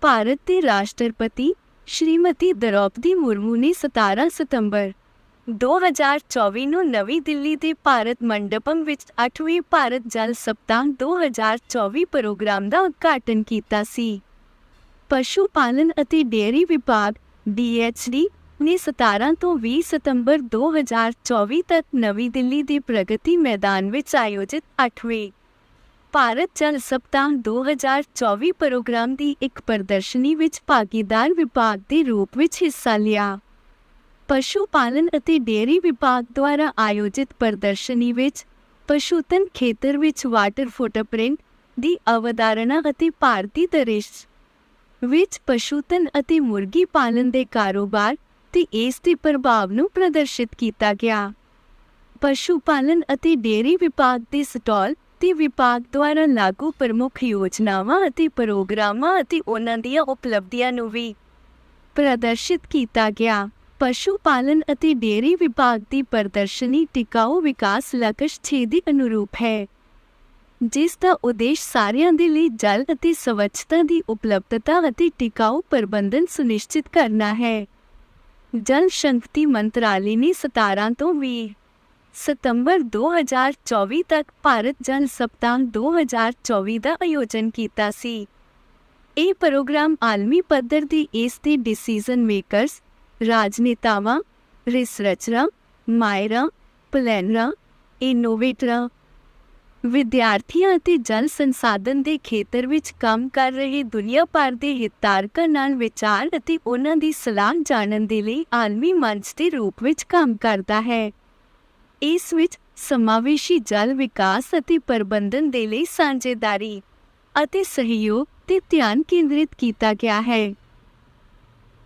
ਭਾਰਤ ਦੇ ਰਾਸ਼ਟਰਪਤੀ ਸ਼੍ਰੀਮਤੀ ਦ੍ਰੌਪਦੀ ਮੁਰਮੂ ਨੇ 17 ਸਤੰਬਰ 2024 ਨੂੰ ਨਵੀਂ ਦਿੱਲੀ ਦੇ ਭਾਰਤ ਮੰਡਪਮ ਵਿੱਚ 8ਵੇਂ ਭਾਰਤ ਜਲ ਸਪਤਾਹ 2024 ਪ੍ਰੋਗਰਾਮ ਦਾ ਉਦਘਾਟਨ ਕੀਤਾ ਸੀ। ਪਸ਼ੂ ਪਾਲਨ ਅਤੇ ਡੇਅਰੀ ਵਿਭਾਗ ਡੀਐਚਡੀ ਨੇ 17 ਤੋਂ 20 ਸਤੰਬਰ 2024 ਤੱਕ ਨਵੀਂ ਦਿੱਲੀ ਦੇ ਪ੍ਰਗਤੀ ਮੈਦਾਨ ਵਿੱਚ ਆਯੋਜਿਤ 8ਵੇਂ ਭਾਰਤ ਜਲ ਸਪਤਾਹ 2024 ਪ੍ਰੋਗਰਾਮ ਦੀ ਇੱਕ ਪ੍ਰਦਰਸ਼ਨੀ ਵਿੱਚ ਭਾਗੀਦਾਰ ਵਿਭਾਗ ਦੇ ਰੂਪ ਵਿੱਚ ਹਿੱਸਾ ਲਿਆ। ਪਸ਼ੂ ਪਾਲਨ ਅਤੇ ਡੇਅਰੀ ਵਿਭਾਗ ਦੁਆਰਾ ਆਯੋਜਿਤ ਪ੍ਰਦਰਸ਼ਨੀ ਵਿੱਚ ਪਸ਼ੂਤਨ ਖੇਤਰ ਵਿੱਚ ਵਾਟਰ ਫੁੱਟਪ੍ਰਿੰਟ ਦੀ ਅਵਧਾਰਣਾ ਅਤੇ ਭਾਰਤੀ ਦ੍ਰਿਸ਼ ਵਿੱਚ ਪਸ਼ੂਤਨ ਅਤੇ ਮੁਰਗੀ ਪਾਲਣ ਦੇ ਕਾਰੋਬਾਰ ਤੇ ਇਸ ਦੇ ਪ੍ਰਭਾਵ ਨੂੰ ਪ੍ਰਦਰਸ਼ਿਤ ਕੀਤਾ ਗਿਆ। ਪਸ਼ੂ ਪਾਲਣ ਅਤੇ ਡੇਅਰੀ ਵਿਭਾਗ ਦੇ ਸਟਾਲ ਤੇ ਵਿਭਾਗ ਦੁਆਰਾ ਲਾਗੂ ਪ੍ਰਮੁੱਖ ਯੋਜਨਾਵਾਂ ਅਤੇ ਪ੍ਰੋਗਰਾਮਾਂ ਅਤੇ ਉਹਨਾਂ ਦੀਆਂ ਉਪਲਬਧੀਆਂ ਨੂੰ ਵੀ ਪ੍ਰਦਰਸ਼ਿਤ ਕੀਤਾ ਗਿਆ। ਪਸ਼ੂ ਪਾਲਣ ਅਤੇ ਡੇਅਰੀ ਵਿਭਾਗ ਦੀ ਪ੍ਰਦਰਸ਼ਨੀ ਟਿਕਾਊ ਵਿਕਾਸ ਲਕਸ਼ 6 ਦੇ ਅਨੁਰੂਪ ਹੈ, ਜਿਸ ਦਾ ਉਦੇਸ਼ ਸਾਰਿਆਂ ਦੇ ਲਈ ਜਲ ਅਤੇ ਸਵੱਛਤਾ ਦੀ ਉਪਲਬਧਤਾ ਅਤੇ ਟਿਕਾਊ ਪ੍ਰਬੰਧਨ ਸੁਨਿਸ਼ਚਿਤ ਕਰਨਾ ਹੈ। ਜਲ ਸ਼ਕਤੀ ਮੰਤਰਾਲੇ ਨੇ 17 ਤੋਂ 20 ਸਤੰਬਰ 2024 ਤੱਕ ਭਾਰਤ ਜਲ ਸਪਤਾਹ 2024 ਦਾ ਆਯੋਜਨ ਕੀਤਾ ਸੀ। ਇਹ ਪ੍ਰੋਗਰਾਮ ਆਲਮੀ ਪੱਧਰ ਦੀ ਇਸ ਦੇ ਡਿਸੀਜਨ ਮੇਕਰਸ ਰਾਜਨੇਤਾਵਾਂ ਰਿਸਰਚਰਾਂ ਮਾਇਰਾਂ ਪਲੈਨਰਾਂ ਇਨੋਵੇਟਰਾਂ ਵਿਦਿਆਰਥੀਆਂ ਅਤੇ ਜਲ ਸੰਸਾਧਨ ਦੇ ਖੇਤਰ ਵਿੱਚ ਕੰਮ ਕਰ ਰਹੇ ਦੁਨੀਆ ਭਰ ਦੇ ਹਿੱਤਾਰਕਾਂ ਨਾਲ ਵਿਚਾਰ ਅਤੇ ਉਹਨਾਂ ਦੀ ਸਲਾਹ ਜਾਣਨ ਦੇ ਲਈ ਆਲਮੀ ਮੰਚ ਦੇ ਰੂਪ ਵਿੱਚ ਕੰਮ ਕਰਦਾ ਹੈ। ਇਸ ਵਿੱਚ ਸਮਾਵੇਸ਼ੀ ਜਲ ਵਿਕਾਸ ਅਤੇ ਪ੍ਰਬੰਧਨ ਦੇ ਲਈ ਸਾਂਝੇਦਾਰੀ ਅਤੇ ਸਹਿਯੋਗ ਤੇ ਧਿਆਨ ਕੇਂਦਰਿਤ ਕੀਤਾ ਗਿਆ ਹੈ।